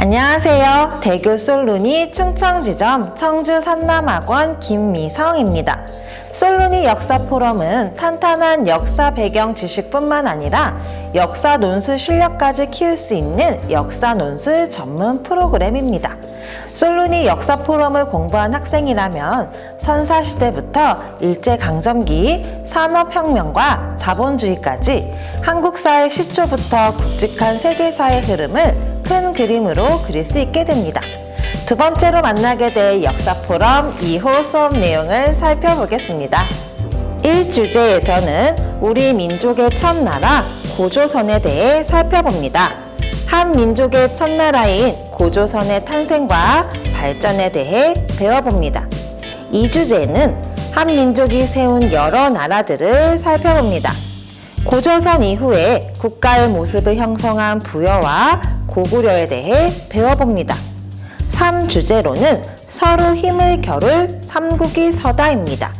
안녕하세요. 대교 솔루니 충청지점 청주 산남학원 김미성입니다. 솔루니 역사 포럼은 탄탄한 역사 배경 지식뿐만 아니라 역사 논술 실력까지 키울 수 있는 역사 논술 전문 프로그램입니다. 솔루니 역사 포럼을 공부한 학생이라면 선사시대부터 일제강점기, 산업혁명과 자본주의까지 한국 사회 시초부터 굵직한 세계사의 흐름을 큰 그림으로 그릴 수 있게 됩니다. 두 번째로 만나게 될 역사 포럼 2호 수업 내용을 살펴보겠습니다. 1주제에서는 우리 민족의 첫 나라 고조선에 대해 살펴봅니다. 한 민족의 첫 나라인 고조선의 탄생과 발전에 대해 배워봅니다. 2주제는 한 민족이 세운 여러 나라들을 살펴봅니다. 고조선 이후에 국가의 모습을 형성한 부여와 고구려에 대해 배워봅니다. 3주제로는 서로 힘을 겨룰 삼국이 서다입니다.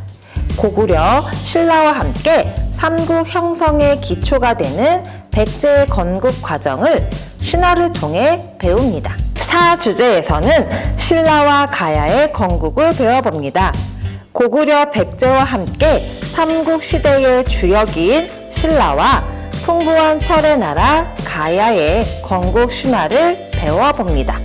고구려, 신라와 함께 삼국 형성의 기초가 되는 백제의 건국 과정을 신화를 통해 배웁니다. 4주제에서는 신라와 가야의 건국을 배워봅니다. 고구려 백제와 함께 삼국 시대의 주역인 신라와 풍부한 철의 나라 가야의 건국 신화를 배워봅니다.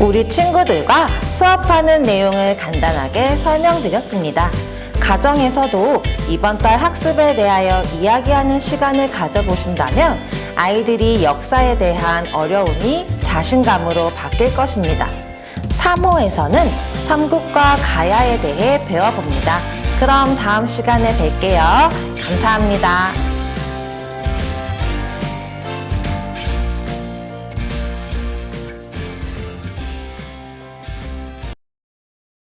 우리 친구들과 수업하는 내용을 간단하게 설명드렸습니다. 가정에서도 이번 달 학습에 대하여 이야기하는 시간을 가져보신다면 아이들이 역사에 대한 어려움이 자신감으로 바뀔 것입니다. 3호에서는 삼국과 가야에 대해 배워봅니다. 그럼 다음 시간에 뵐게요. 감사합니다.